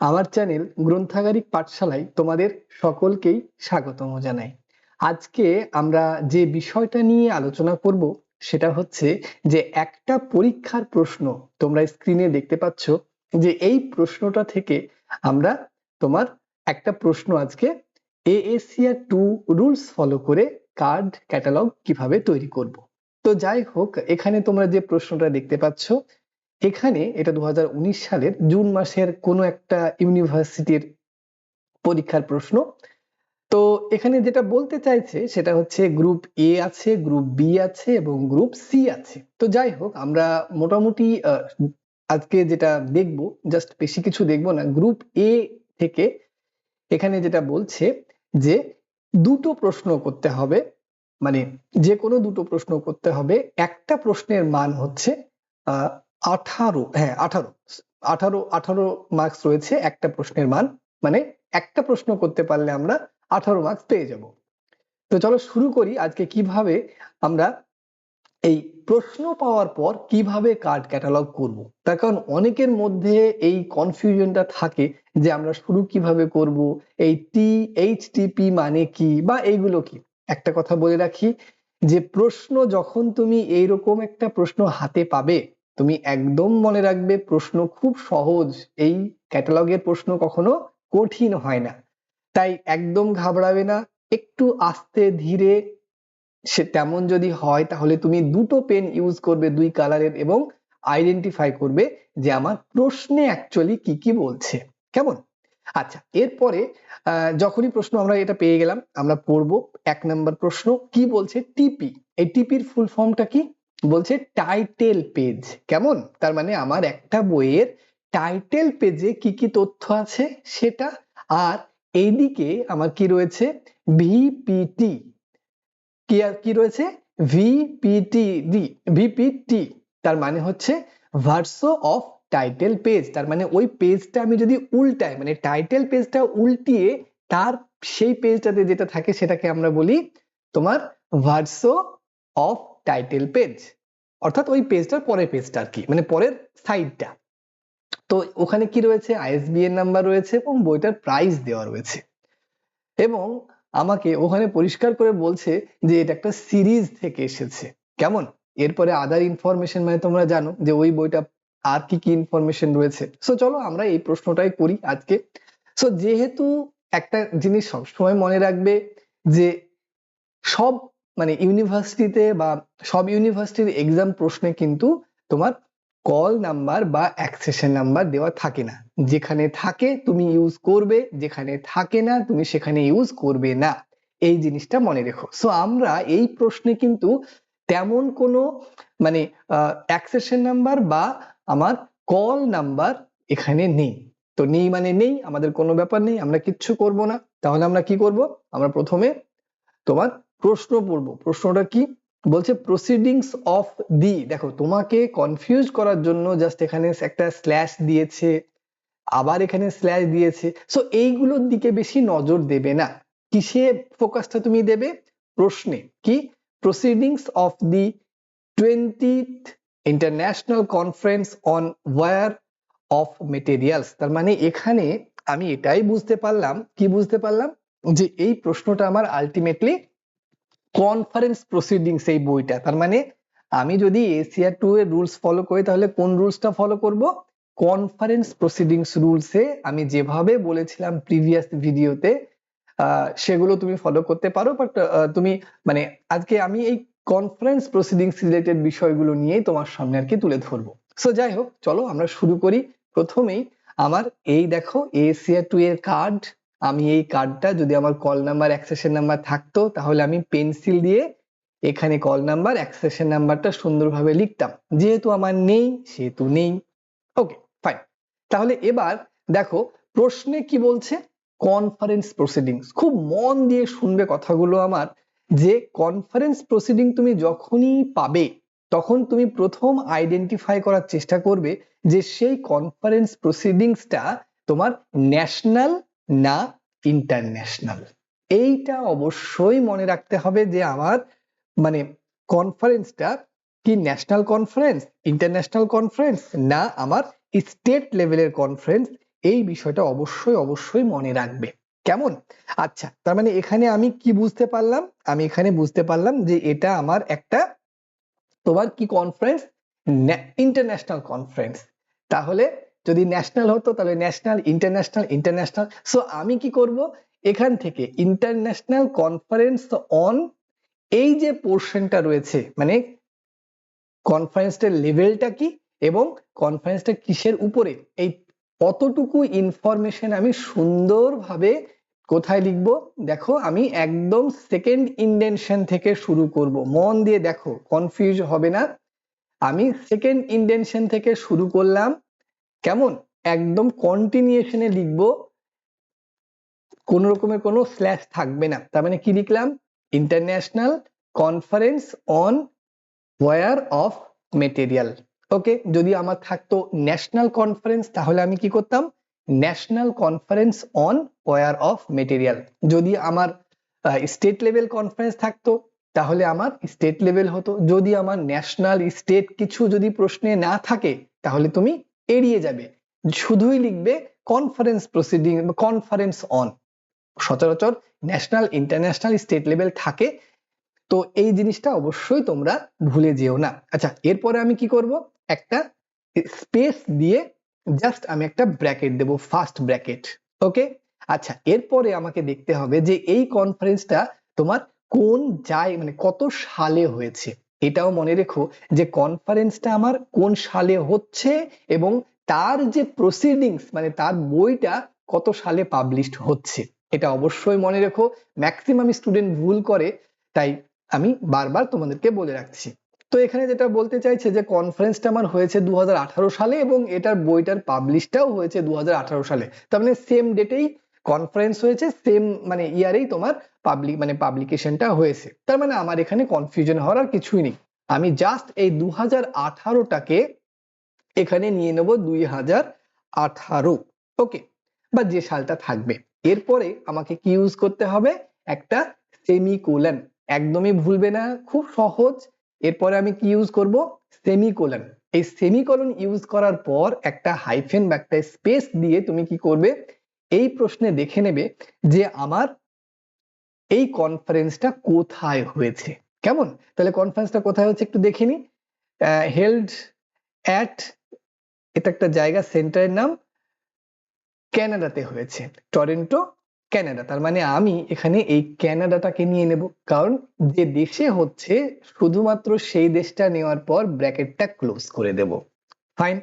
আমার চ্যানেল গ্রন্থাগারিক পাঠশালায় তোমাদের সকলকেই স্বাগতম জানাই। আজকে আমরা যে বিষয়টা নিয়ে আলোচনা করব, সেটা হচ্ছে যে একটা পরীক্ষার প্রশ্ন তোমরা স্ক্রিনে দেখতে পাচ্ছ যে এই প্রশ্নটা থেকে আমরা তোমার একটা প্রশ্ন আজকে এএসিয়া টু রুলস ফলো করে কার্ড ক্যাটালগ কীভাবে তৈরি করব। তো যাই হোক, এখানে তোমরা যে প্রশ্নটা দেখতে পাচ্ছ এখানে এটা দু হাজার উনিশ সালের জুন মাসের কোনো একটা ইউনিভার্সিটির পরীক্ষার প্রশ্ন। তো এখানে যেটা বলতে চাইছে সেটা হচ্ছে গ্রুপ এ আছে, গ্রুপ বি আছে এবং গ্রুপ সি আছে। তো যাই হোক, আমরা মোটামুটি আজকে যেটা দেখব, জাস্ট বেশি কিছু দেখব না, গ্রুপ এ থেকে এখানে যেটা বলছে যে দুটো প্রশ্ন করতে হবে মানে যে কোনো দুটো প্রশ্ন করতে হবে। একটা প্রশ্নের মান হচ্ছে আঠারো হ্যাঁ আঠারো। আঠারো আঠারো মার্কস রয়েছে একটা প্রশ্নের মান। মানে একটা প্রশ্ন করতে পারলে আমরা আঠারো মার্কস পেয়ে যাব। তো চলো শুরু করি আজকে কীভাবে আমরা এই প্রশ্ন পাওয়ার পর কীভাবে কার্ড ক্যাটালগ করব। তার কারণ অনেকের মধ্যে এই কনফিউশনটা থাকে যে আমরা শুরু কীভাবে করব, এই টি এইচ টিপি মানে কি বা এইগুলো কি? একটা কথা বলে রাখি যে প্রশ্ন যখন তুমি এইরকম একটা প্রশ্ন হাতে পাবে তুমি একদম মনে রাখবে প্রশ্ন খুব সহজ। এই ক্যাটালগের প্রশ্ন কখনো কঠিন হয় না। তাই একদম ঘাবড়াবে না। একটু আস্তে, ধীরে সে তেমন যদি হয়, তাহলে তুমি দুটো পেন ইউজ করবে, দুই কালারের এবং আইডেন্টিফাই করবে যে আমার প্রশ্নে অ্যাকচুয়ালি কি কি বলছে। কেমন? আচ্ছা এরপরে যখনই প্রশ্ন আমরা এটা পেয়ে গেলাম, আমরা পড়ব এক নম্বর প্রশ্ন, কি বলছে টিপি এই টিপির ফুল ফর্মটা কি? বলছে টাইটেল পেজ কেমন? তার মানে আমার একটা বইয়ের টাইটেল পেজে কি কি তথ্য আছে সেটা। আর এইদিকে আমার কি রয়েছে? ভিপিটি কি আর কি রয়েছে? ভিপিটি ডি ভিপিটি তার মানে হচ্ছে ভার্সো অফ টাইটেল পেজ তার মানে ওই পেজটা আমি যদি উল্টাই মানে টাইটেল পেজটা উল্টিয়ে তার সেই পেজটাতে যেটা থাকে সেটাকে আমরা বলি তোমার ভার্সো অফ টাইটেল পেজ অর্থাৎ ওই পেজটার পরের পেজটা আর কি মানে পরের সাইডটা তো ওখানে কি রয়েছে? আইএসবিএন নাম্বার রয়েছে এবং বইটার প্রাইস দেওয়া রয়েছে। এবং আমাকে ওখানে পরিষ্কার করে বলছে যে এটা একটা সিরিজ থেকে এসেছে। কেমন? এরপরে আদার ইনফরমেশন মানে তোমরা জানো যে ওই বইটা আর কি কি ইনফরমেশন রয়েছে। সো চলো আমরা এই প্রশ্নটাই করি আজকে। সো যেহেতু একটা জিনিস সবসময় মনে রাখবে যে সব মানে ইউনিভার্সিটিতে বা সব ইউনিভার্সিটির এক্সাম প্রশ্নে কিন্তু তোমার কল নাম্বার বা অ্যাক্সেশন নাম্বার দেওয়া থাকে না। যেখানে থাকে, তুমি ইউজ করবে, যেখানে থাকে না, তুমি সেখানে ইউজ করবে না। এই জিনিসটা মনে রেখো। সো আমরা এই প্রশ্নে কিন্তু তেমন কোনো মানে অ্যাক্সেশন নাম্বার বা আমার কল নাম্বার এখানে নেই। তো নেই মানে নেই, আমাদের কোনো ব্যাপার নেই, আমরা কিচ্ছু করব না। তাহলে আমরা কি করব? আমরা প্রথমে তোমার প্রশ্ন পড়ব। প্রশ্নটা কি? বলছে প্রসিডিংস অফ দি দেখো, তোমাকে কনফিউজ করার জন্য জাস্ট এখানে একটা স্ল্যাশ দিয়েছে, আবার এখানে স্ল্যাশ দিয়েছে। সো এইগুলোর দিকে বেশি নজর দেবে না। কিসে ফোকাসটা তুমি দেবে? প্রশ্নে। কি? Proceedings of the twentieth international conference on wear of materials তার মানে এখানে আমি এটাই বুঝতে পারলাম। কি বুঝতে পারলাম? যে এই প্রশ্নটা আমার আলটিমেটলি কনফারেন্স প্রসিডিংস এই বইটা। তার মানে আমি যদি এশিয়া টু এর রুলস ফলো করি, তাহলে কোন রুলসটা ফলো করব? কনফারেন্স প্রসিডিংস রুলসে আমি যেভাবে বলেছিলাম প্রিভিয়াস ভিডিওতে সেগুলো তুমি ফলো করতে পারো বাট তুমি মানে আজকে আমি এই কনফারেন্স প্রসিডিংস রিলেটেড বিষয়গুলো নিয়েই তোমার সামনে আর কি তুলে ধরবো। সো যাই হোক, চলো আমরা শুরু করি প্রথমেই। আমার এই দেখো এশিয়া টু এর কার্ড আমি এই কার্ডটা যদি আমার কল নাম্বার অ্যাক্সেশন নাম্বার থাকতো, তাহলে আমি পেন্সিল দিয়ে এখানে কল নাম্বার অ্যাক্সেশন নাম্বারটা সুন্দরভাবে লিখতাম। যেহেতু আমার নেই, সেহেতু নেই। ওকে ফাইন তাহলে এবার দেখো, প্রশ্নে কি বলছে? কনফারেন্স প্রসিডিংস খুব মন দিয়ে শুনবে কথাগুলো আমার, যে কনফারেন্স প্রসিডিং তুমি যখনই পাবে, তখন তুমি প্রথম আইডেন্টিফাই করার চেষ্টা করবে যে সেই কনফারেন্স প্রসিডিংসটা তোমার ন্যাশনাল না ইন্টারন্যাশনাল এইটা অবশ্যই মনে রাখতে হবে যে আমার মানে কনফারেন্সটা কি ন্যাশনাল কনফারেন্স ইন্টারন্যাশনাল কনফারেন্স না আমার স্টেট লেভেলের কনফারেন্স এই বিষয়টা অবশ্যই অবশ্যই মনে রাখবে। কেমন? আচ্ছা তার মানে এখানে আমি কি বুঝতে পারলাম? আমি এখানে বুঝতে পারলাম যে এটা আমার একটা তোমার কি কনফারেন্স ইন্টারন্যাশনাল কনফারেন্স তাহলে যদি ন্যাশনাল হতো, তাহলে ন্যাশনাল ইন্টারন্যাশনাল ইন্টারন্যাশনাল সো আমি কি করব? এখান থেকে ইন্টারন্যাশনাল কনফারেন্স অন এই যে পোর্শনটা রয়েছে মানে কনফারেন্সটার লেভেলটা কি এবং কনফারেন্সটা কিসের উপরে? এই কতটুকু ইনফরমেশন আমি সুন্দরভাবে কোথায় লিখব? দেখো, আমি একদম সেকেন্ড ইন্ডেনশন থেকে শুরু করব। মন দিয়ে দেখো কনফিউজ হবে না। আমি সেকেন্ড ইন্ডেনশন থেকে শুরু করলাম। কেমন? একদম কন্টিনিউশনে লিখব, কোন রকমের কোনো স্ল্যাশ থাকবে না। তার মানে কি লিখলাম? International conference on wear of material okay যদি আমার থাকতো ন্যাশনাল কনফারেন্স তাহলে আমি কি করতাম? National conference on wear of material যদি আমার স্টেট লেভেল কনফারেন্স থাকতো, তাহলে আমার স্টেট লেভেল হতো। যদি আমার ন্যাশনাল স্টেট কিছু যদি প্রশ্নে না থাকে, তাহলে তুমি এড়িয়ে যাবে। শুধুই লিখবে কনফারেন্স প্রসিডিং কনফারেন্স অন সচরাচর ন্যাশনাল ইন্টারন্যাশনাল স্টেট লেভেল থাকে। তো এই জিনিসটা অবশ্যই তোমরা ভুলে যেও না। আচ্ছা এরপরে আমি কি করব? একটা স্পেস দিয়ে জাস্ট আমি একটা ব্র্যাকেট দেব ফার্স্ট ব্র্যাকেট ওকে আচ্ছা এরপরে আমাকে দেখতে হবে যে এই কনফারেন্সটা তোমার কোন যায় মানে কত সালে হয়েছে। এটাও মনে রেখো যে কনফারেন্সটা আমার কোন সালে হচ্ছে এবং তার যে প্রসিডিংস মানে তার বইটা কত সালে পাবলিশড হচ্ছে। এটা অবশ্যই মনে রেখো ম্যাক্সিমাম স্টুডেন্ট ভুল করে, তাই আমি বারবার তোমাদেরকে বলে রাখছি। তো এখানে যেটা বলতে চাইছে যে কনফারেন্সটা আমার হয়েছে দু হাজার আঠারো সালে এবং এটার বইটার পাবলিশটাও হয়েছে দু হাজার আঠারো সালে। তার মানে সেম ডেটেই কনফারেন্স হয়েছে সেম মানে ইয়ারেই তোমার পাবলিক মানে পাবলিকেশনটা হয়েছে। তার মানে আমার এখানে কনফিউশন হওয়ার আর কিছুই নেই। আমি জাস্ট এই দু হাজার আঠারোটাকে এখানে নিয়ে নেব দুই হাজার আঠারো ওকে বা যে সালটা থাকবে। এরপরে আমাকে কি ইউজ করতে হবে? একটা সেমিকোলন একদমই ভুলবে না, খুব সহজ। এরপরে আমি কি ইউজ করব? সেমিকোলন এই সেমিকোলন ইউজ করার পর একটা হাইফেন বা একটা স্পেস দিয়ে তুমি কি করবে? এই প্রশ্নে দেখে নেবে যে আমার এই কনফারেন্সটা কোথায় হয়েছে। কেমন? তাহলে কনফারেন্সটা কোথায় হচ্ছে একটু দেখে নি। হেল্ড অ্যাট এটা একটা জায়গা সেন্টারের নাম ক্যানাডাতে হয়েছে। টরেন্টো ক্যানাডা তার মানে আমি এখানে এই ক্যানাডাটাকে নিয়ে নেব। কারণ যে দেশে হচ্ছে, শুধুমাত্র সেই দেশটা নেওয়ার পর ব্র্যাকেটটা ক্লোজ করে দেব। ফাইন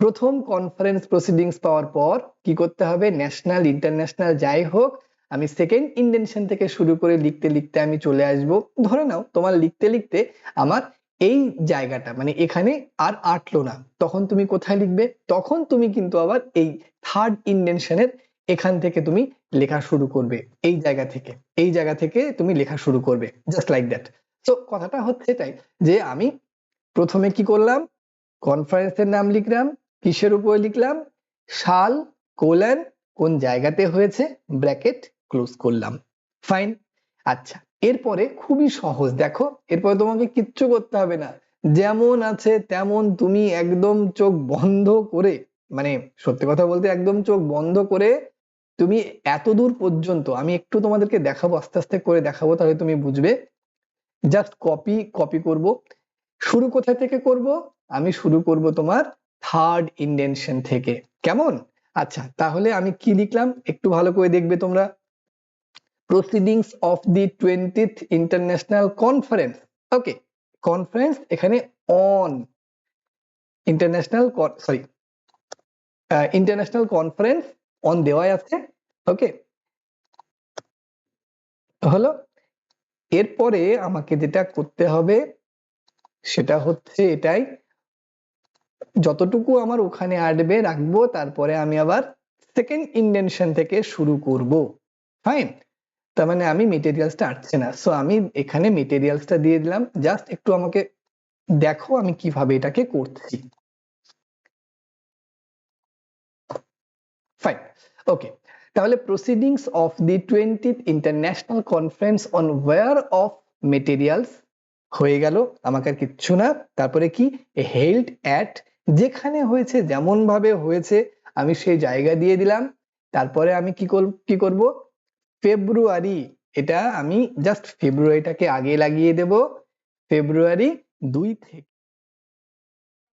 প্রথম কনফারেন্স প্রসিডিংস পাওয়ার পর কি করতে হবে? ন্যাশনাল ইন্টারন্যাশনাল যাই হোক, আমি সেকেন্ড ইন্ডেনশন থেকে শুরু করে লিখতে লিখতে আমি চলে আসব। ধরে নাও, তোমার লিখতে লিখতে আমার এই জায়গাটা মানে এখানে আর আটলো না। তখন তুমি কোথায় লিখবে? তখন তুমি কিন্তু আবার এই থার্ড ইন্ডেনশনের এখান থেকে তুমি লেখা শুরু করবে। এই জায়গা থেকে, এই জায়গা থেকে তুমি লেখা শুরু করবে জাস্ট লাইক দ্যাট তো কথাটা হচ্ছে এটাই যে আমি প্রথমে কি করলাম? কনফারেন্সের নাম লিখলাম কিসের উপরে লিখলাম? সাল, কোলান, কোন জায়গাতে হয়েছে? ব্র্যাকেট, ক্লোজ করলাম। ফাইন। আচ্ছা এরপরে খুবই সহজ। দেখো, এরপরে তোমাকে কিচ্ছু করতে হবে না। যেমন আছে তেমন তুমি একদম চোখ বন্ধ করে মানে সত্যি কথা বলতে একদম চোখ বন্ধ করে তুমি এত দূর পর্যন্ত, আমি একটু তোমাদেরকে দেখাবো, আস্তে আস্তে করে দেখাবো, তাহলে তুমি বুঝবে। জাস্ট কপি কপি করব। শুরু কোথা থেকে করব? আমি শুরু করব তোমার থার্ড ইন্ডেনশন থেকে। কেমন? আচ্ছা তাহলে আমি কি লিখলাম? একটু ভালো করে দেখবে তোমরা। Proceedings of the twentieth international conference okay conference এখানে on international sorry international conference on দেওয়াই আছে। ওকে হলো, এরপরে আমাকে যেটা করতে হবে, সেটা হচ্ছে এটাই। যতটুকু আমার ওখানে আসবে রাখব, তারপরে আমি আবার সেকেন্ড ইন্ডেনশন থেকে শুরু করব। ফাইন তার মানে আমি মেটেরিয়ালসটা আসছে না। সো আমি এখানে মেটেরিয়ালসটা দিয়ে দিলাম। জাস্ট একটু আমাকে দেখো আমি কীভাবে এটাকে করছি। ফাইন ওকে তাহলে proceedings of the twentieth international conference on wear of materials হয়ে গেল, আমাকে আর কিচ্ছু না। তারপরে কি? হেল্ড অ্যাট, যেখানে হয়েছে যেমন ভাবে হয়েছে, আমি সেই জায়গা দিয়ে দিলাম। তারপরে আমি কি করব কি করব? ফেব্রুয়ারি, এটা আমি জাস্ট ফেব্রুয়ারিটাকে আগে লাগিয়ে দেব। ফেব্রুয়ারি দুই থেকে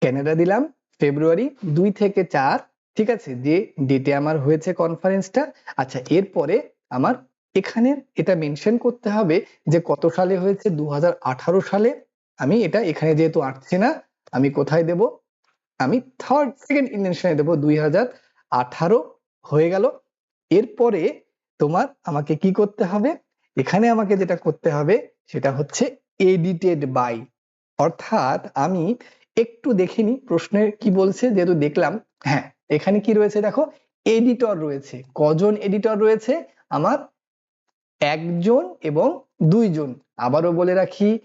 ক্যানাডা দিলাম। ফেব্রুয়ারি দুই থেকে চার, ঠিক আছে? যে ডেটে আমার হয়েছে কনফারেন্সটা আচ্ছা এরপরে আমার এখানে এটা মেনশন করতে হবে যে কত সালে হয়েছে? দু হাজার আঠারো সালে। আমি এটা এখানে যেহেতু আসছে না, আমি কোথায় দেব? আমি থার্ড সেকেন্ড ইন্ডেনশনে দেবো। দুই হাজার আঠারো হয়ে গেল। এরপরে তোমার আমাকে কি করতে হবে? এখানে আমাকে যেটা করতে হবে, সেটা হচ্ছে এডিটেড বাই অর্থাৎ আমি একটু দেখিনি, প্রশ্নের কি বলছে? যেহেতু দেখলাম হ্যাঁ এখানে কি রয়েছে দেখো? এডিটর রয়েছে। কজন এডিটর রয়েছে? আমার একজন এবং দুইজন। আবারও বলে রাখি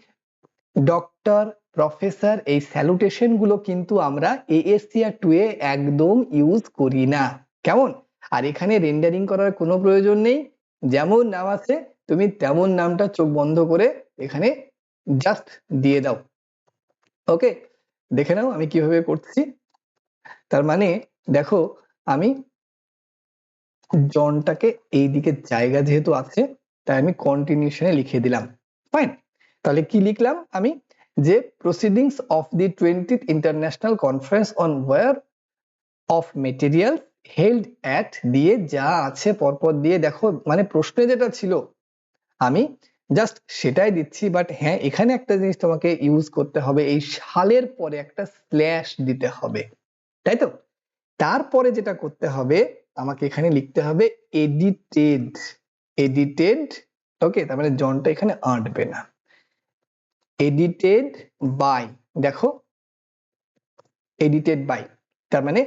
ডক্টর প্রফেসর এই স্যালুটেশনগুলো কিন্তু আমরা এএসসিআর টু এ একদম ইউজ করি না। কেমন? আর এখানে রেন্ডারিং করার কোনো প্রয়োজন নেই। যেমন নাম আছে, তুমি তেমন নামটা চোখ বন্ধ করে এখানে জাস্ট দিয়ে দাও। ওকে দেখে নাও আমি কীভাবে করছি। তার মানে দেখো, আমি জনটাকে এই দিকে জায়গা যেহেতু আছে তাই আমি কন্টিনিউশনে লিখে দিলাম। ফাইন তাহলে কি লিখলাম আমি? যে proceedings of the twentieth international conference on wear of material held at দিয়ে যা আছে পরপর দিয়ে দেখো মানে প্রশ্নে যেটা ছিল, আমি জাস্ট সেটাই দিচ্ছি বাট হ্যাঁ এখানে একটা জিনিস তোমাকে ইউজ করতে হবে, এই সালের পরে একটা স্ল্যাশ দিতে হবে। তাই তো? তারপরে যেটা করতে হবে, আমাকে এখানে লিখতে হবে এডিটেড এডিটেড ওকে তার মানে জনটা এখানে আঁটবে না। এডিটেড বাই দেখো। এডিটেড বাই তার মানে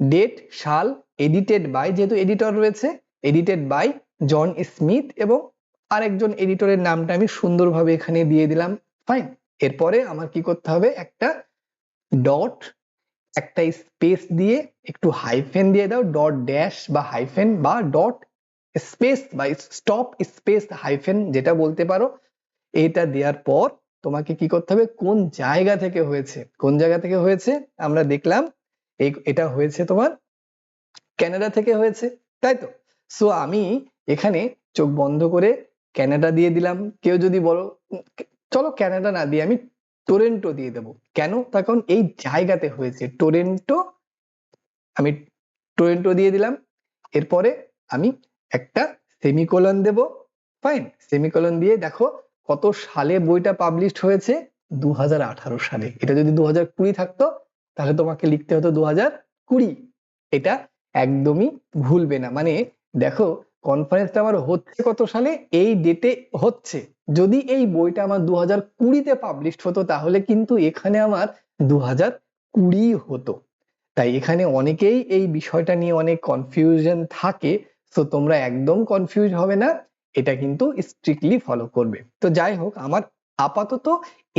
ডেট সাল এডিটেড বাই যেহেতু এডিটর রয়েছে এডিটেড বাই জন স্মিথ এবং আরেকজন এডিটরের নামটা আমি সুন্দরভাবে এখানে দিয়ে দিলাম। ফাইন এরপরে আমার কি করতে হবে? একটা ডট একটা স্পেস দিয়ে একটু হাইফেন দিয়ে দাও ডট ড্যাশ বা হাইফেন বা ডট স্পেস বা স্টপ স্পেস হাইফেন যেটা বলতে পারো, এটা দেওয়ার পর তোমাকে কি করতে হবে? কোন জায়গা থেকে হয়েছে? কোন জায়গা থেকে হয়েছে? আমরা দেখলাম এটা হয়েছে তোমার ক্যানাডা থেকে হয়েছে, তাই তো? সো আমি এখানে চোখ বন্ধ করে ক্যানাডা দিয়ে দিলাম। কেউ যদি বলো, চলো ক্যানাডা না দিয়ে আমি টোরেন্টো দিয়ে দেবো। কেন? তার কারণ এই জায়গাতে হয়েছে। টোরেন্টো আমি টোরেন্টো দিয়ে দিলাম। এরপরে আমি একটা সেমিকোলন দেব। ফাইন সেমিকোলন দিয়ে দেখো কত সালে বইটা পাবলিশড হয়েছে? দু সালে। এটা যদি দু থাকতো, তাহলে তোমাকে লিখতে হতো দু এটা একদমই ভুলবে না। মানে দেখো কনফারেন্সটা আমার হচ্ছে কত সালে? এই ডেটে হচ্ছে। যদি এই বইটা আমার দু হাজার কুড়িতে পাবলিশড হতো, তাহলে কিন্তু এখানে আমার দু হাজার কুড়ি হতো। তাই এখানে অনেকেই এই বিষয়টা নিয়ে অনেক কনফিউশন থাকে। তো তোমরা একদম কনফিউজ হবে না, এটা কিন্তু স্ট্রিক্টলি ফলো করবে। তো যাই হোক, আমার আপাতত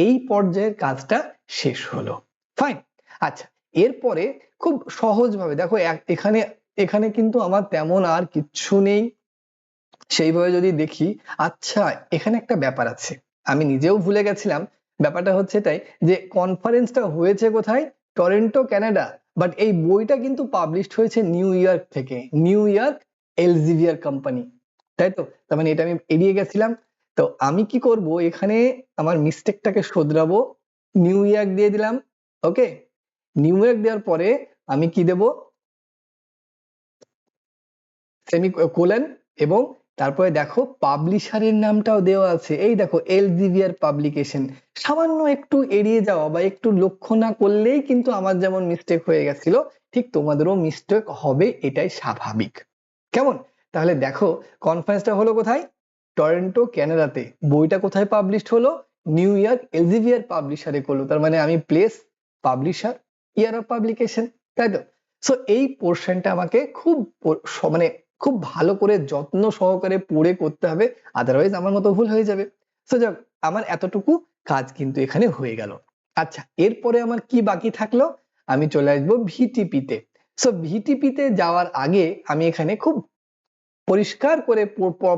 এই পর্যায়ের কাজটা শেষ হলো। ফাইন আচ্ছা এরপরে খুব সহজভাবে, দেখো এখানে এখানে কিন্তু আমার তেমন আর কিচ্ছু নেই। সেইভাবে যদি দেখি আচ্ছা এখানে একটা ব্যাপার আছে। আমি নিজেও ভুলে গেছিলাম। ব্যাপারটা হচ্ছে তাই যে কনফারেন্সটা হয়েছে কোথায়? টরেন্টো ক্যানাডা বাট এই বইটা কিন্তু পাবলিশড হয়েছে নিউ ইয়র্ক থেকে। নিউ ইয়র্ক এলজিভিয়ার কোম্পানি তাই তো? তার মানে এটা আমি এড়িয়ে গেছিলাম। তো আমি কি করব? এখানে আমার মিস্টেকটাকে শোধরাবো। নিউ ইয়র্ক দিয়ে দিলাম ওকে নিউ ইয়র্ক দেওয়ার পরে আমি কি দেব? সেমি কোলেন এবং তারপরে দেখো পাবলিশারের নামটাও দেওয়া আছে। এই দেখো এলজিভিয়ার পাবলিকেশন সামান্য একটু এড়িয়ে যাওয়া বা একটু লক্ষ্য না করলেই কিন্তু আমার যেমন মিস্টেক হয়ে গেছিল, ঠিক তোমাদেরও মিস্টেক হবে, এটাই স্বাভাবিক। কেমন? তাহলে দেখো কনফারেন্সটা হলো কোথায়? টরেন্টো ক্যানাডাতে বইটা কোথায় পাবলিশড হলো? নিউ ইয়র্ক এলজিভিয়ার পাবলিশারে করল। তার মানে আমি place publisher year of publication তাই তো? সো এই পোর্শনটা আমাকে খুব মানে খুব ভালো করে যত্ন সহকারে পড়ে করতে হবে আদারওয়াইজ আমার মতো ভুল হয়ে যাবে। সো যাক, আমার এতটুকু কাজ কিন্তু এখানে হয়ে গেল। আচ্ছা এরপরে আমার কি বাকি থাকল? আমি চলে আসব ভিটিপিতে সো ভিটিপিতে যাওয়ার আগে আমি এখানে খুব পরিষ্কার করে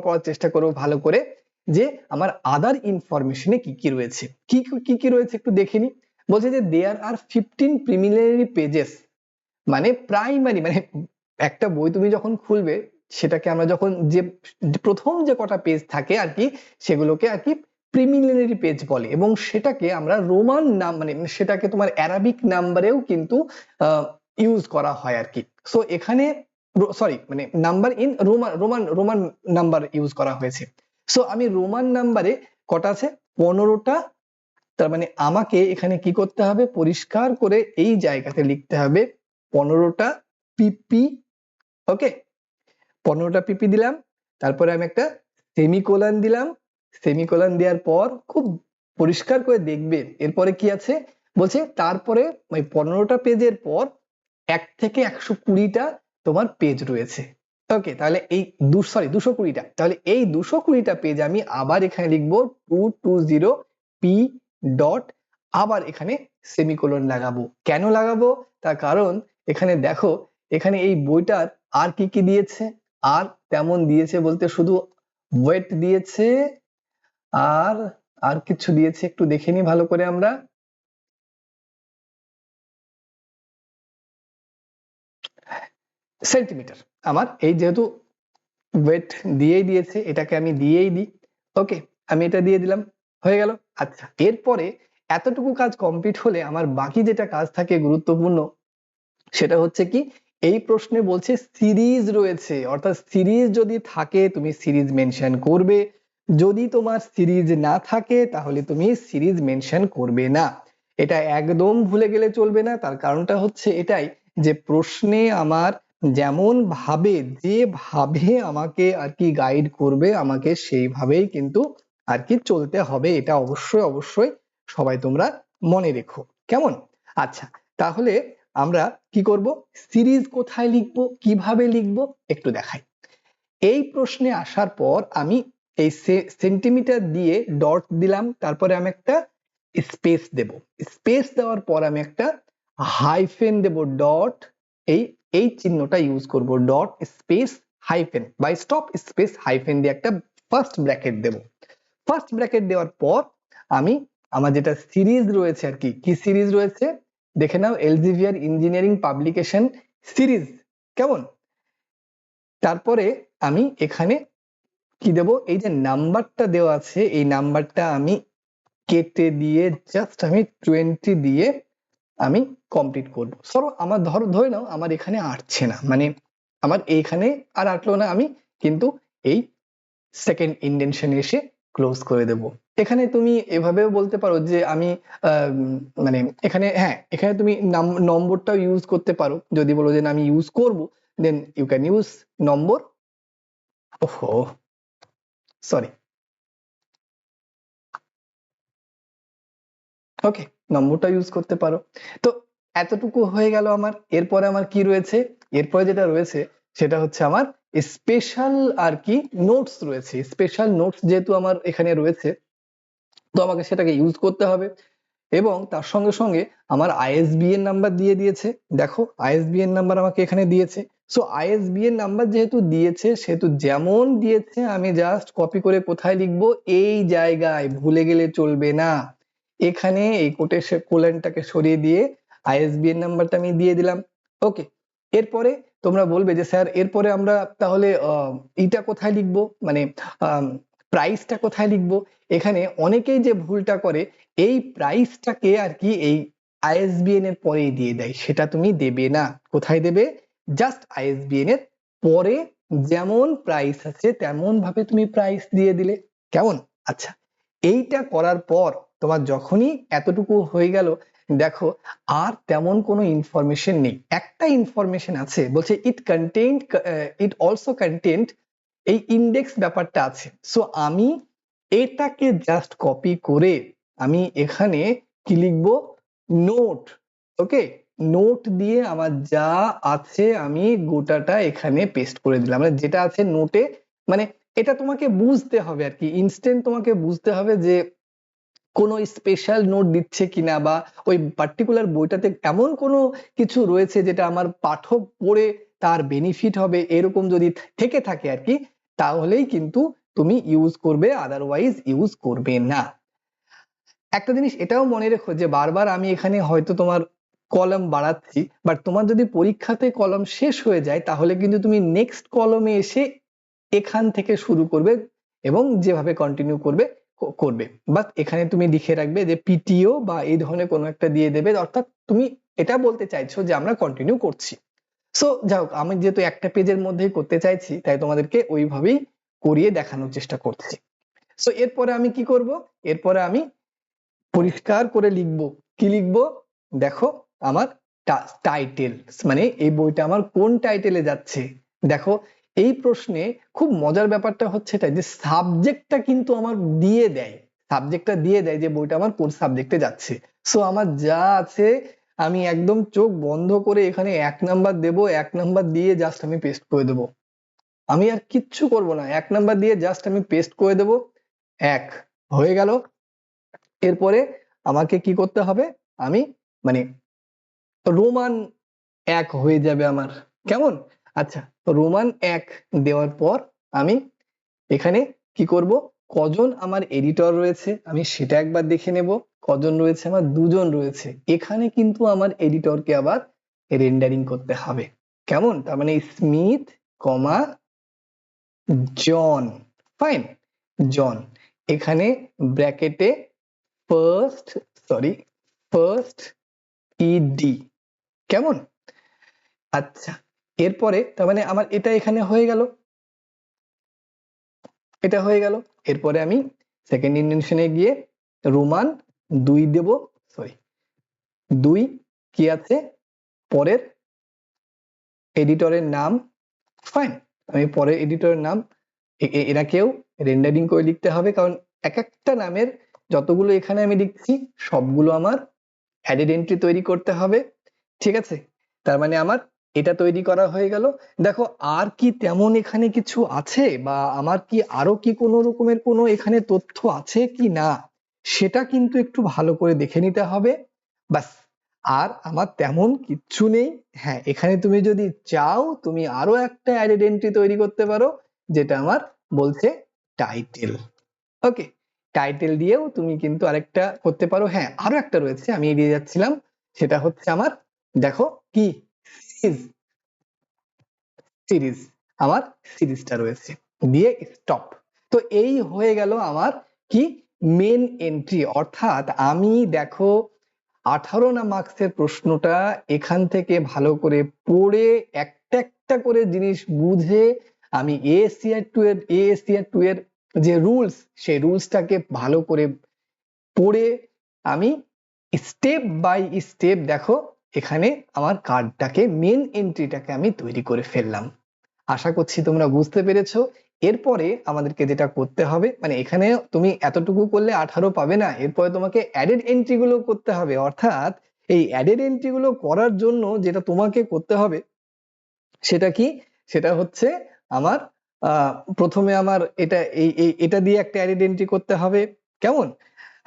পড়ার চেষ্টা করব ভালো করে যে আমার আদার ইনফরমেশনে কি কি রয়েছে। কি কি কি রয়েছে একটু দেখে নি বলছে যে there are fifteen preliminary pages মানে প্রাইমারি মানে একটা বই তুমি যখন খুলবে, সেটাকে আমরা যখন যে, প্রথম যে কটা পেজ থাকে আর কি, সেগুলোকে আর কি প্রিমিলিনারি পেজ বলে। এবং সেটাকে আমরা রোমান নাম মানে সেটাকে তোমার অ্যারাবিক নাম্বারেও কিন্তু ইউজ করা হয় আর কি। সো এখানে সরি মানে number in Roman Roman Roman number use করা হয়েছে। সো আমি রোমান নাম্বারে কটা আছে? পনেরোটা, তার মানে আমাকে এখানে কি করতে হবে? পরিষ্কার করে এই জায়গাতে লিখতে হবে পনেরোটা পিপি ওকে পনেরোটা পিপি দিলাম, তারপরে আমি একটা সেমিকোলান দিলাম। সেমিকোলান দেওয়ার পর খুব পরিষ্কার করে দেখবে। এরপরে কি আছে? বলছে, তারপরে ওই পনেরোটা পেজের পর এক থেকে একশো কুড়িটা তোমার পেজ রয়েছে। ওকে তাহলে এই দু সরি দুশো কুড়িটা। তাহলে এই দুশো কুড়িটা পেজ আমি আবার এখানে লিখব two two zero P dot আবার এখানে সেমিকোলন লাগাবো। কেন লাগাবো? তার কারণ এখানে দেখো, এখানে এই বইটার আর কি কি দিয়েছে? আর তেমন দিয়েছে বলতে শুধু ওয়েট দিয়েছে, আর আর কিছু দিয়েছে, একটু দেখে নি ভালো করে আমরা। সেন্টিমিটার। আমার এই যেহেতু ওয়েট দিয়েই দিয়েছে, এটাকে আমি দিয়েই দিই। ওকে, আমি এটা দিয়ে দিলাম, হয়ে গেল। আচ্ছা এরপরে এতটুকু কাজ কমপ্লিট হলে আমার বাকি যেটা কাজ থাকে গুরুত্বপূর্ণ, সেটা হচ্ছে কি, এই প্রশ্নে বলছে সিরিজ রয়েছে। অর্থাৎ সিরিজ যদি থাকে, তুমি সিরিজ মেনশন করবে। যদি তোমার সিরিজ না থাকে, তাহলে তুমি সিরিজ মেনশন করবে না। এটা একদম ভুলে গেলে চলবে না। তার কারণটা হচ্ছে এটাই যে প্রশ্নে আমার যেমন ভাবে যেভাবে আমাকে আর কি গাইড করবে, আমাকে সেইভাবেই কিন্তু আর কি চলতে হবে। এটা অবশ্যই অবশ্যই সবাই তোমরা মনে রেখো। কেমন? আচ্ছা তাহলে আমরা কি করব? সিরিজ কোথায় লিখব? কীভাবে লিখব? একটু দেখাই। এই প্রশ্নে আসার পর আমি এই সেন্টিমিটার দিয়ে ডট দিলাম, তারপরে আমি একটা স্পেস দেব। স্পেস দেওয়ার পর আমি একটা হাইফেন দেব ডট এই এই চিহ্নটা ইউজ করব dot space hyphen by stop space hyphen দিয়ে একটা ফার্স্ট ব্র্যাকেট দেব। ফার্স্ট ব্র্যাকেট দেওয়ার পর আমি আমার যেটা সিরিজ রয়েছে আর কি কি সিরিজ রয়েছে? দেখে নাও এলজিভিয়ার ইঞ্জিনিয়ারিং পাবলিকেশন সিরিজ কেমন? তারপরে আমি এখানে কি দেব? এই যে নাম্বারটা দেওয়া আছে, এই নাম্বারটা আমি কেটে দিয়ে জাস্ট আমি টোয়েন্টি দিয়ে আমি কমপ্লিট করব। সরো আমার ধরো, ধরে নাও আমার এখানে আটছে না। মানে আমার এইখানে আর আটলো না আমি, কিন্তু এই সেকেন্ড ইন্ডেনশনে এসে ক্লোজ করে দেব। এখানে তুমি এভাবেও বলতে পারো যে আমি মানে এখানে হ্যাঁ এখানে তুমি নম্বরটাও ইউজ করতে পারো। যদি বলো যে আমি ইউজ করব then you can use number ওহো সরি ওকে নম্বরটা ইউজ করতে পারো। তো এতটুকু হয়ে গেল আমার। এরপরে আমার কি রয়েছে? এরপরে যেটা রয়েছে, সেটা হচ্ছে আমার স্পেশাল আর কি নোটস রয়েছে। স্পেশাল নোটস যেহেতু আমার এখানে রয়েছে, তো আমাকে সেটাকে ইউজ করতে হবে। এবং তার সঙ্গে সঙ্গে আমার আইএসবিএন নাম্বার দিয়ে দিয়েছে। দেখো আইএসবিএন নাম্বার আমাকে এখানে দিয়েছে। সো আইএসবিএন নাম্বার যেহেতু দিয়েছে, সেহেতু যেমন দিয়েছে, আমি জাস্ট কপি করে কোথায় লিখব? এই জায়গায়। ভুলে গেলে চলবে না। এখানে এই কোটে কোলেনটাকে সরিয়ে দিয়ে আইএসবিএন নাম্বারটা আমি দিয়ে দিলাম। ওকে এরপরে তোমরা বলবে যে, স্যার, এরপরে আমরা তাহলে ইটা কোথায় লিখব? মানে প্রাইসটা কোথায় লিখব? এখানে অনেকেই যে ভুলটা করে, এই প্রাইসটাকে আর কি এই আইএসবিএন এর পরেই দিয়ে দেয়। সেটা তুমি দেবে না। কোথায় দেবে? জাস্ট আইএসবিএন এর পরে যেমন প্রাইস আছে তেমন ভাবে তুমি প্রাইস দিয়ে দিলে। কেমন? আচ্ছা এইটা করার পর তোমার যখনই এতটুকু হয়ে গেল, দেখো, আর তেমন কোনো ইনফরমেশন নেই। একটা ইনফরমেশন আছে, বলছে it content it also content এই ইন্ডেক্স ব্যাপারটা আছে। সো আমি এটাকে জাস্ট কপি করে আমি এখানে কি লিখব? নোট ওকে নোট দিয়ে আমার যা আছে আমি গোটাটা এখানে পেস্ট করে দিলাম। মানে যেটা আছে নোটে মানে এটা তোমাকে বুঝতে হবে আর কি। ইনস্ট্যান্ট তোমাকে বুঝতে হবে যে কোনো স্পেশাল নোট দিচ্ছে কিনা বা ওই পার্টিকুলার বইটাতে এমন কোনো কিছু রয়েছে যেটা আমার পাঠক পড়ে তার বেনিফিট হবে এরকম যদি থেকে থাকে আর কি, তাহলেই কিন্তু তুমি ইউজ করবে আদারওয়াইজ ইউজ করবে না। একটা জিনিস এটাও মনে রেখো যে বারবার আমি এখানে হয়তো তোমার কলম বাড়াচ্ছি বাট তোমার যদি পরীক্ষাতে কলম শেষ হয়ে যায়, তাহলে কিন্তু তুমি নেক্সট কলমে এসে এখান থেকে শুরু করবে এবং যেভাবে কন্টিনিউ করবে করবে। বাট এখানে তুমি লিখে রাখবে যে পিটিও বা এই ধরনের কোনো একটা দিয়ে দেবে, অর্থাৎ তুমি এটা বলতে চাইছো যে আমরা কন্টিনিউ করছি। সো যাই হোক, আমি যেহেতু একটা পেজের মধ্যেই করতে চাইছি, তাই তোমাদেরকে ওইভাবেই করিয়ে দেখানোর চেষ্টা করছি। সো এরপরে আমি কি করব? এরপরে আমি পরিষ্কার করে লিখব। কি লিখব? দেখো, আমার টাইটেল মানে এই বইটা আমার কোন টাইটেলে যাচ্ছে? দেখো এই প্রশ্নে খুব মজার ব্যাপারটা হচ্ছে এটা যে সাবজেক্টটা কিন্তু আমার দিয়ে দেয়। সাবজেক্টটা দিয়ে দেয় যে বইটা আমার কোন সাবজেক্টে যাচ্ছে। সো আমার যা আছে, আমি একদম চোখ বন্ধ করে এখানে এক নাম্বার দেব, এক নাম্বার দিয়ে জাস্ট আমি পেস্ট করে দেব। আমি আর কিচ্ছু করব না, এক নাম্বার দিয়ে জাস্ট আমি পেস্ট করে দেব। এক, হয়ে গেল। এরপরে আমাকে কি করতে হবে? আমি মানে রোমান এক হয়ে যাবে আমার। কেমন? আচ্ছা রোমান এক দেওয়ার পর আমি এখানে কি করব? কজন আমার এডিটর রয়েছে, আমি সেটা একবার দেখে নেব। কজন রয়েছে? আমার দুজন রয়েছে। এখানে কিন্তু আমার এডিটরকে আবার রেন্ডারিং করতে হবে। কেমন? তার মানে স্মিথ কমা জন ফাইন জন এখানে ব্র্যাকেটে ফার্স্ট সরি ফার্স্ট ইডি কেমন? আচ্ছা এরপরে তার মানে আমার এটা এখানে হয়ে গেল। এটা হয়ে গেল। এরপরে আমি সেকেন্ড ইন্টেনশনে গিয়ে রোমান দুই দেব সরি দুই কি আছে? পরের এডিটরের নাম ফাইন আমি পরের এডিটরের নাম এনাকেও রেন্ডারিং করে লিখতে হবে, কারণ এক একটা নামের যতগুলো এখানে আমি লিখছি, সবগুলো আমার অ্যাডেড এন্ট্রি তৈরি করতে হবে। ঠিক আছে? তার মানে আমার এটা তৈরি করা হয়ে গেল। দেখো, আর কি তেমন এখানে কিছু আছে বা আমার কি আরও কি কোনো রকমের কোনো এখানে তথ্য আছে কি না, সেটা কিন্তু একটু ভালো করে দেখে নিতে হবে। বাস আর আমার তেমন কিচ্ছু নেই। হ্যাঁ এখানে তুমি যদি চাও, তুমি আরও একটা এন্ট্রি তৈরি করতে পারো, যেটা আমার বলছে টাইটেল ওকে টাইটেল দিয়েও তুমি কিন্তু আরেকটা করতে পারো। হ্যাঁ আরও একটা রয়েছে, আমি এড়িয়ে যাচ্ছিলাম। সেটা হচ্ছে আমার, দেখো কি সিরিজ। আমার সিরিজটা রয়েছে। দিয়ে স্টপ তো এই হয়ে গেল আমার কি? মেন এন্ট্রি অর্থাৎ আমি দেখো আঠারো না মার্কসের প্রশ্নটা এখান থেকে ভালো করে পড়ে একটা একটা করে জিনিস বুঝে আমি এএসসিআর টু এর টু এর যে রুলস সেই রুলসটাকে ভালো করে পড়ে আমি স্টেপ বাই স্টেপ দেখো এখানে আমার কার্ডটাকে মেন এন্ট্রিটাকে আমি তৈরি করে ফেললাম। আশা করছি তোমরা বুঝতে পেরেছ। এরপরে আমাদেরকে যেটা করতে হবে মানে এখানে তুমি এতটুকু করলে আঠারো পাবে না, এরপরে তোমাকে অ্যাডেড এন্ট্রি গুলো করতে হবে। অর্থাৎ এই অ্যাডেড এন্ট্রি গুলো করার জন্য যেটা তোমাকে করতে হবে, সেটা কি? সেটা হচ্ছে আমার প্রথমে আমার এটা, এই এটা দিয়ে একটা অ্যাডেড এন্ট্রি করতে হবে। কেমন?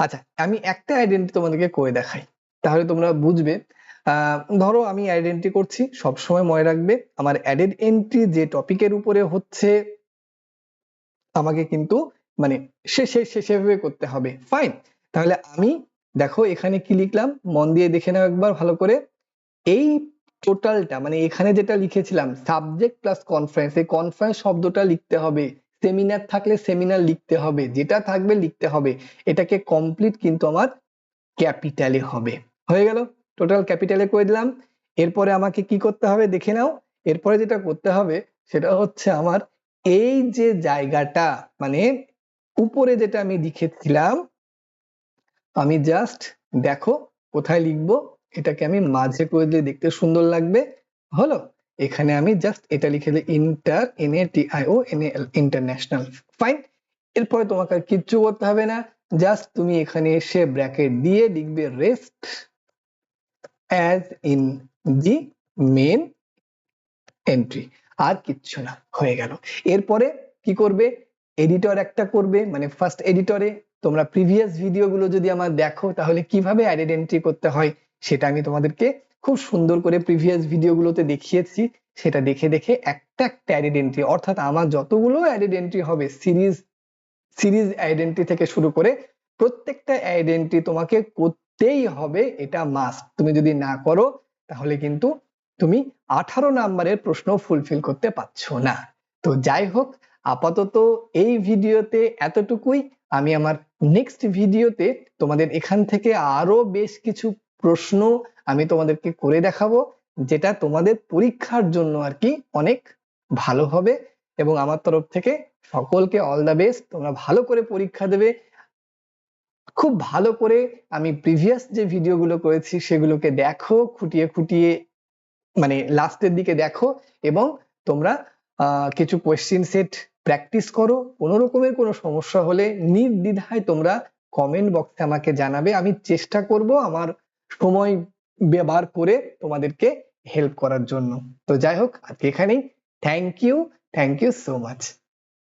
আচ্ছা আমি একটা আইডেন্টি তোমাদেরকে করে দেখাই। তাহলে তোমরা বুঝবে ধরো আমি আইডেন্টি করছি, সবসময় মনে রাখবে আমার অ্যাডেড এন্ট্রি যে টপিকের উপরে হচ্ছে আমাকে কিন্তু মানে সে- সেভাবে করতে হবে। ফাইন তাহলে আমি দেখো এখানে কি লিখলাম? মন দিয়ে দেখে নাও একবার ভালো করে। এই টোটালটা মানে এখানে যেটা লিখেছিলাম সাবজেক্ট প্লাস কনফারেন্স এই কনফারেন্স শব্দটা লিখতে হবে। সেমিনার থাকলে সেমিনার লিখতে হবে, যেটা থাকবে লিখতে হবে। এটাকে কমপ্লিট কিন্তু আমার ক্যাপিটালে হবে। হয়ে গেল? টোটাল ক্যাপিটালে করে দিলাম? এরপরে আমাকে কি করতে হবে দেখে নাও। এরপরে যেটা করতে হবে সেটা হচ্ছে আমার এই যে জায়গাটা মানে উপরে যেটা আমি লিখেছিলাম, আমি জাস্ট দেখো কোথায় লিখব, এটাকে আমি মাঝে করে দিলে দেখতে সুন্দর লাগবে। হলো? এখানে আমি জাস্ট এটা লিখে দিই inter N A T I O N L international fine এরপরে তোমাকে কিচ্ছু করতে হবে না। জাস্ট তুমি এখানে এসে ব্র্যাকেট দিয়ে লিখবে rest as in the main entry আর কিচ্ছু না, হয়ে গেল। এরপরে কি করবে? এডিটর একটা করবে মানে ফার্স্ট এডিটরে তোমরা প্রিভিয়াস ভিডিওগুলো যদি আমার দেখো, তাহলে কীভাবে অ্যাডেড এন্ট্রি করতে হয়, সেটা আমি তোমাদেরকে খুব সুন্দর করে প্রিভিয়াস ভিডিওগুলোতে দেখিয়েছি। সেটা দেখে দেখে একটা একটা অ্যাডেড এন্ট্রি অর্থাৎ আমার যতগুলো অ্যাডেড এন্ট্রি হবে সিরিজ সিরিজ আইডেন্টি থেকে শুরু করে প্রত্যেকটা আইডেন্টি তোমাকে করতেই হবে এটা মাস্ট তুমি যদি না করো, তাহলে কিন্তু তুমি আঠারো নাম্বারের প্রশ্ন ফুলফিল করতে পারছ না। তো যাই হোক, আপাতত এই ভিডিওতে এতটুকুই। আমি আমার নেক্সট ভিডিওতে তোমাদের এখান থেকে আরও বেশ কিছু প্রশ্ন আমি তোমাদেরকে করে দেখাবো, যেটা তোমাদের পরীক্ষার জন্য আর কি অনেক ভালো হবে। এবং আমার তরফ থেকে সকলকে অল দ্য বেস্ট তোমরা ভালো করে পরীক্ষা দেবে। খুব ভালো করে আমি প্রিভিয়াস যে ভিডিওগুলো করেছি সেগুলোকে দেখো, খুঁটিয়ে খুঁটিয়ে মানে লাস্টের দিকে দেখো এবং তোমরা কিছু কোয়েশ্চেন সেট প্র্যাকটিস করো। কোনো রকমের কোনো সমস্যা হলে নির্দ্বিধায় তোমরা কমেন্ট বক্সে আমাকে জানাবে। আমি চেষ্টা করব আমার সময় ব্যবহার করে তোমাদেরকে হেল্প করার জন্য। তো যাই হোক, আজকে এখানেই। Thank you thank you so much